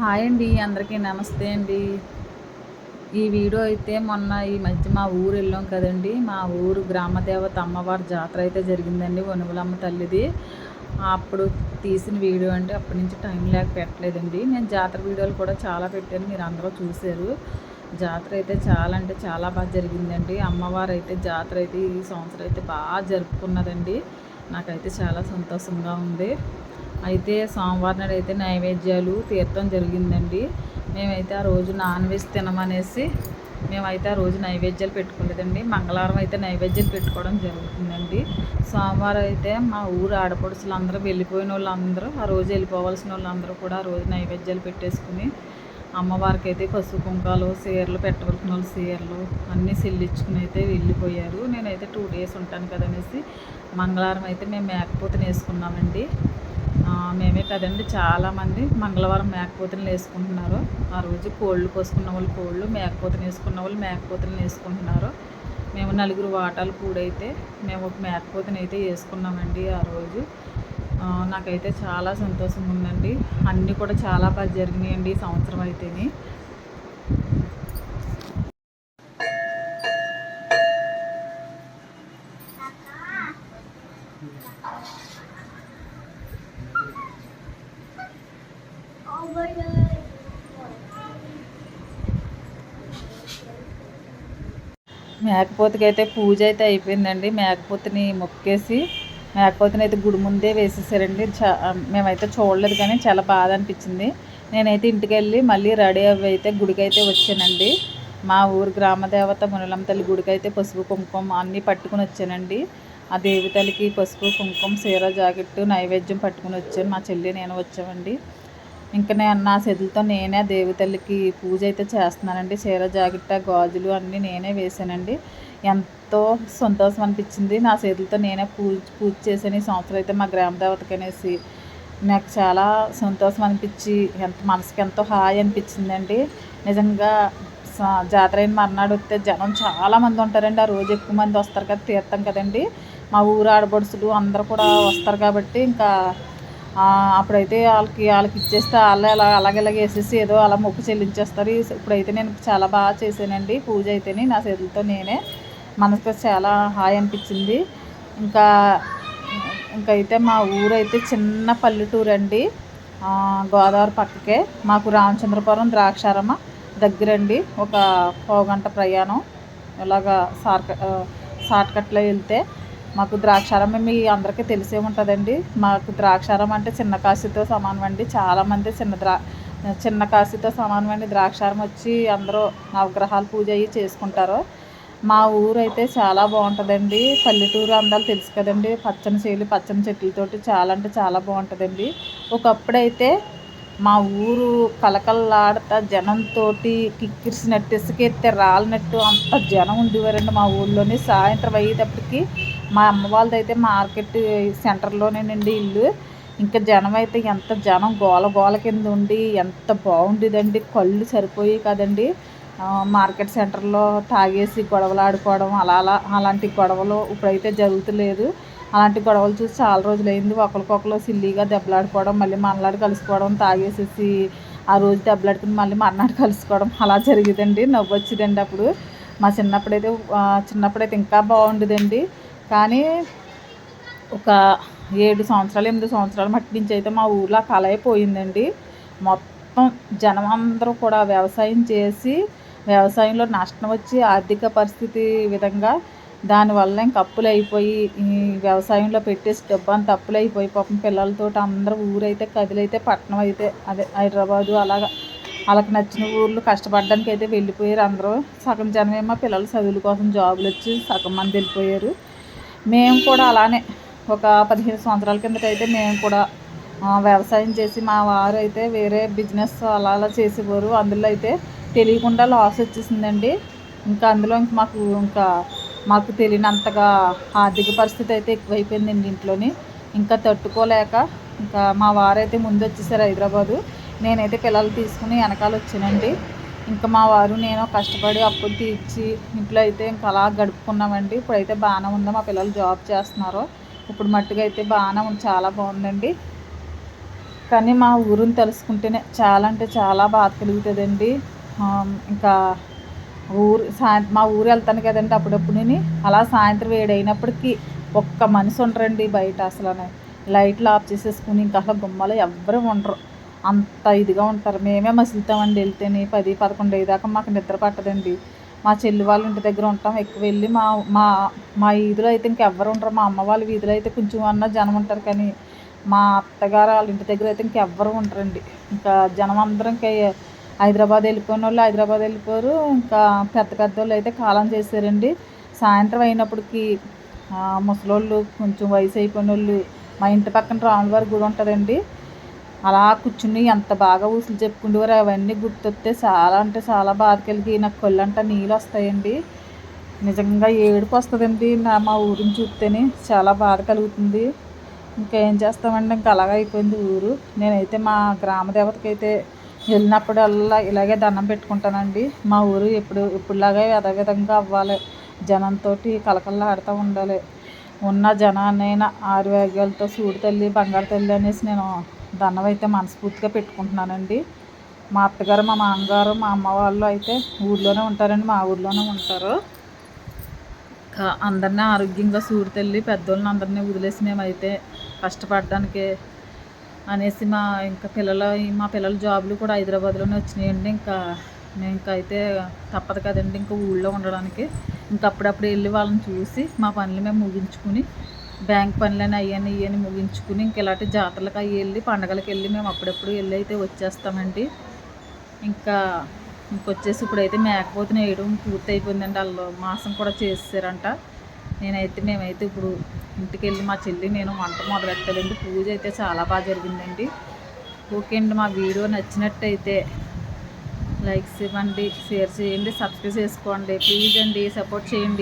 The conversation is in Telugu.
హాయ్ అండి అందరికీ నమస్తే అండి. ఈ వీడియో అయితే మొన్న ఈ మధ్య మా ఊరు వెళ్ళాం కదండి. మా ఊరు గ్రామదేవత అమ్మవారి జాతర అయితే జరిగిందండి వనుగులమ్మ తల్లిది. అప్పుడు తీసిన వీడియో అంటే అప్పటి నుంచి టైం లేక పెట్టలేదండి. నేను జాతర వీడియోలు కూడా చాలా పెట్టాను మీరు అందరూ చూశారు. జాతర అయితే చాలా అంటే చాలా బాగా జరిగిందండి. అమ్మవారు అయితే జాతర అయితే ఈ సంవత్సరం అయితే బాగా జరుపుకున్నదండి నాకైతే చాలా సంతోషంగా ఉంది. అయితే సోమవారం నాడు అయితే నైవేద్యాలు తీర్థం జరిగిందండి. మేమైతే ఆ రోజు నాన్ వెజ్ తినమనేసి మేమైతే ఆ రోజు నైవేద్యాలు పెట్టుకోలేదండి. మంగళవారం అయితే నైవేద్యాలు పెట్టుకోవడం జరుగుతుందండి. సోమవారం అయితే మా ఊరు ఆడపడుచులు అందరూ వెళ్ళిపోయిన వాళ్ళందరూ ఆ రోజు వెళ్ళిపోవాల్సిన వాళ్ళందరూ కూడా ఆ రోజు నైవేద్యాలు పెట్టేసుకుని అమ్మవారికి అయితే పసుపు కుంకాలు చీరలు పెట్టవలసిన వాళ్ళు చీరలు అన్నీ చెల్లించుకుని అయితే వెళ్ళిపోయారు. నేనైతే టూ డేస్ ఉంటాను కదనేసి మంగళవారం అయితే మేము మేకపోతను వేసుకున్నామండి. మేమే కదండి చాలామంది మంగళవారం మేకపోతులు వేసుకుంటున్నారు. ఆ రోజు కోళ్ళు కోసుకున్న వాళ్ళు కోళ్ళు మేకపోతులు వేసుకున్న వాళ్ళు మేకపోతులు వేసుకుంటున్నారు. మేము నలుగురు వాటాలు కూడైతే మేము ఒక మేకపోతుని అయితే వేసుకున్నామండి ఆ రోజు. నాకైతే చాలా సంతోషంగా ఉందండి. అన్నీ కూడా చాలా బాగా జరిగినాయండి ఈ సంవత్సరం అయితేనే. మేకపోతకి అయితే పూజ అయితే అయిపోయిందండి. మేకపోతని మొక్కేసి మేకపోతని అయితే గుడి ముందే వేసేసారండి. చా మేమైతే చూడలేదు కానీ చాలా బాధ అనిపించింది. నేనైతే ఇంటికి వెళ్ళి మళ్ళీ రెడీ అవి అయితే గుడికి అయితే వచ్చానండి. మా ఊరు గ్రామదేవత మునలం తల్లి గుడికి అయితే పసుపు కుంకుమ అన్నీ పట్టుకుని వచ్చానండి. ఆ దేవి తల్లికి పసుపు కుంకుమ సీర జాకెట్టు నైవేద్యం పట్టుకుని వచ్చాను. మా చెల్లి నేను వచ్చామండి. ఇంకా నేను నా చేతులతో నేనే దేవతలకి పూజ అయితే చేస్తున్నానండి. చీర జాకెట్ గాజులు అన్నీ నేనే వేసానండి ఎంతో సంతోషం అనిపించింది. నా చేతులతో నేనే పూజ పూజ చేశాను. ఈ సంవత్సరం అయితే మా గ్రామ దేవతకి అనేసి నాకు చాలా సంతోషం అనిపించి ఎంత మనసుకి ఎంతో హాయి అనిపించిందండి. నిజంగా జాతర అయిన మర్నాడు వస్తే జనం చాలామంది ఉంటారండి. ఆ రోజు ఎక్కువ మంది వస్తారు కదా తీర్థం కదండి. మా ఊరు ఆడబడుసులు అందరు కూడా వస్తారు కాబట్టి ఇంకా అప్పుడైతే వాళ్ళకి వాళ్ళకి ఇచ్చేస్తే వాళ్ళే అలా అలాగలాగే వేసేసి ఏదో అలా మొక్కు చెల్లించేస్తారు. ఇప్పుడైతే నేను చాలా బాగా చేశానండి. పూజ అయితేనే నా చేతులతో నేనే మనసుతో చాలా హాయ్ అనిపించింది. ఇంకా ఇంకైతే మా ఊరైతే చిన్న పల్లెటూరు అండి. గోదావరి పక్కకే. మాకు రామచంద్రపురం ద్రాక్షారమ్మ దగ్గరండి. ఒక గంట ప్రయాణం. ఇలాగా షార్ట్ షార్ట్ కట్లో వెళ్తే మాకు ద్రాక్షారం మీ అందరికీ తెలిసే ఉంటుందండి. మాకు ద్రాక్షారం అంటే చిన్న కాశీతో సమానం అండి. చాలామంది చిన్న ద్రా చిన్న కాశీతో సమానం అండి. ద్రాక్షారం వచ్చి అందరూ నవగ్రహాలు పూజ అయ్యి చేసుకుంటారు. మా ఊరు అయితే చాలా బాగుంటుందండి. పల్లెటూరు అందాలు తెలుసు కదండి. పచ్చని చేలు పచ్చని చెట్లతోటి చాలా అంటే చాలా బాగుంటుందండి. ఒకప్పుడైతే మా ఊరు కలకల్లాడతా జనంతో కిక్కిరిసినట్టు ఇసుకెత్తే రాలినట్టు అంత జనం ఉండేవారండి మా ఊళ్ళోనే సాయంత్రం అయ్యేటప్పటికి మా అమ్మ వాళ్ళదైతే మార్కెట్ సెంటర్లోనేనండి ఇల్లు. ఇంకా జనం అయితే ఎంత జనం గోల గోల కింద ఉండి ఎంత బాగుండేదండి కళ్ళు సరిపోయి కదండి. మార్కెట్ సెంటర్లో తాగేసి గొడవలు ఆడుకోవడం అలా అలా అలాంటి గొడవలు ఇప్పుడైతే జరుగుతలేదు. అలాంటి గొడవలు చూసి చాలా రోజులైంది. ఒకరికొకరు సిల్లీగా దెబ్బలాడుకోవడం మళ్ళీ మనలాడు కలుసుకోవడం తాగేసేసి ఆ రోజు దెబ్బలాడుకుని మళ్ళీ మర్నాడు కలుసుకోవడం అలా జరిగేదండి. నవ్వు వచ్చిందండి అప్పుడు. మా చిన్నప్పుడైతే చిన్నప్పుడైతే ఇంకా బాగుండేదండి కానీ ఒక ఏడు సంవత్సరాలు ఎనిమిది సంవత్సరాల మట్టి నుంచి అయితే మా ఊర్లో కళ అయిపోయిందండి మొత్తం జనం అందరూ కూడా వ్యవసాయం చేసి వ్యవసాయంలో నష్టం వచ్చి ఆర్థిక పరిస్థితి విధంగా దానివల్ల ఇంక అప్పులు అయిపోయి వ్యవసాయంలో పెట్టేసి డబ్బు అంత అప్పులు అయిపోయి పాపం పిల్లలతో అందరూ ఊరైతే కదిలైతే పట్టణం అయితే అదే హైదరాబాదు అలాగా వాళ్ళకి నచ్చిన ఊర్లు కష్టపడడానికి అయితే వెళ్ళిపోయారు అందరూ. సగం జనమేమో పిల్లల చదువుల కోసం జాబులు వచ్చి సగం మంది వెళ్ళిపోయారు. మేము కూడా అలానే ఒక పదిహేను సంవత్సరాల కిందటైతే మేము కూడా వ్యవసాయం చేసి మా వారు అయితే వేరే బిజినెస్ అలా అలా చేసేవారు. అందులో అయితే తెలియకుండా లాస్ వచ్చేసిందండి. ఇంకా అందులో ఇంక మాకు ఇంకా మాకు తెలియనంతగా ఆర్థిక పరిస్థితి అయితే ఎక్కువైపోయిందండి ఇంట్లోని. ఇంకా తట్టుకోలేక ఇంకా మా వారైతే ముందు వచ్చేసారు హైదరాబాదు. నేనైతే పిల్లలు తీసుకుని వెనకాల వచ్చానండి. ఇంకా మా వారు నేను కష్టపడి అప్పులు తీర్చి ఇంట్లో అయితే ఇంకా అలా గడుపుకున్నామండి. ఇప్పుడైతే బాగానే ఉంది? మా పిల్లలు జాబ్ చేస్తున్నారు. ఇప్పుడు మట్టుగా అయితే బాగానే ఉంది. చాలా బాగుందండి. కానీ మా ఊరిని తెలుసుకుంటేనే చాలా అంటే చాలా బాధ కలుగుతుందండి. ఇంకా ఊరు సాయంత్రం మా ఊరు వెళ్తాను కదండి అప్పుడప్పుడు నేను అలా సాయంత్రం వేడైనప్పటికీ ఒక్క మనిషి ఉండరండి బయట అసలు లైట్లు ఆఫ్ చేసేసుకుని ఇంకా అసలు గుమ్మలు ఎవ్వరూ ఉండరు. అంత ఇదిగా ఉంటారు. మేమే మసులుతామండి వెళ్తేనే పది పదకొండు అయ్యేదాకా మాకు నిద్ర పట్టదండి. మా చెల్లి వాళ్ళ ఇంటి దగ్గర ఉంటాం ఎక్కువ వెళ్ళి మా మా మా వీధిలో అయితే ఇంకెవ్వరు ఉండరు. మా అమ్మ వాళ్ళ వీధిలో అయితే కొంచెం అన్న జనం ఉంటారు కానీ మా అత్తగారు వాళ్ళ ఇంటి దగ్గర అయితే ఇంకెవ్వరు ఉండరండి. ఇంకా జనం అందరం ఇంకా హైదరాబాద్ వెళ్ళిపోయిన వాళ్ళు హైదరాబాద్ వెళ్ళిపోరు. ఇంకా పెద్ద పెద్ద వాళ్ళు అయితే కాలం చేశారండి. సాయంత్రం అయినప్పటికీ ముసలోళ్ళు కొంచెం వయసు అయిపోయిన వాళ్ళు మా ఇంటి పక్కన రాములవారి గుడి ఉంటుందండి. అలా కూర్చుని ఎంత బాగా ఊసులు చెప్పుకుండేవారు అవన్నీ గుర్తొస్తే చాలా అంటే చాలా బాధ కలిగి నాకు కళ్ళంట నీళ్ళు వస్తాయండి. నిజంగా ఏడుపు వస్తుందండి నా మా ఊరిని చూస్తేనే చాలా బాధ కలుగుతుంది. ఇంకా ఏం చేస్తామండి? ఇంకా అలాగ అయిపోయింది ఊరు. నేనైతే మా గ్రామ దేవతకైతే వెళ్ళినప్పుడల్లా ఇలాగే దండం పెట్టుకుంటానండి. మా ఊరు ఎప్పుడు ఇప్పుడులాగే యథావిధంగా అవ్వాలి. జనంతో కలకల్లాడుతూ ఉండాలి. ఉన్న జనాన్నైనా ఆరువేగాలతో సూడు తల్లి బంగారు తల్లి అనేసి నేను దండం అయితే మనస్ఫూర్తిగా పెట్టుకుంటున్నానండి. మా అత్తగారు మా మామగారు మా అమ్మ వాళ్ళు అయితే ఊర్లోనే ఉంటారండి మా ఊర్లోనే ఉంటారు. అందరినీ ఆరోగ్యంగా సూడు పెద్దోళ్ళని అందరినీ వదిలేసి మేమైతే కష్టపడడానికి అనేసి మా ఇంకా పిల్లలు మా పిల్లల జాబులు కూడా హైదరాబాద్లోనే వచ్చినాయండి. ఇంకా మేము ఇంకా అయితే తప్పదు కదండి ఇంకా ఊళ్ళో ఉండడానికి. ఇంకా అప్పుడప్పుడు వెళ్ళి వాళ్ళని చూసి మా పనులు మేము ముగించుకుని బ్యాంక్ పనులని అయ్యని ఇవన్నీ ముగించుకుని ఇంక ఇలాంటి జాతరలకు అవి వెళ్ళి పండగలకు వెళ్ళి మేము అప్పుడప్పుడు వెళ్ళి అయితే వచ్చేస్తామండి. ఇంకా ఇంకొచ్చేసి ఇప్పుడైతే మేకపోతుని వేయడం పూర్తి అయిపోయిందండి వాళ్ళు మాసం కూడా చేసారంట నేనైతే మేమైతే ఇప్పుడు ఇంటికి వెళ్ళి మా చెల్లి నేను వంట మొదలెట్టాలండి. పూజ అయితే చాలా బాగా జరిగిందండి. ఓకే అండి మా వీడియో నచ్చినట్టయితే లైక్స్ ఇవ్వండి షేర్ చేయండి సబ్స్క్రైబ్ చేసుకోండి. ప్లీజ్ అండి సపోర్ట్ చేయండి.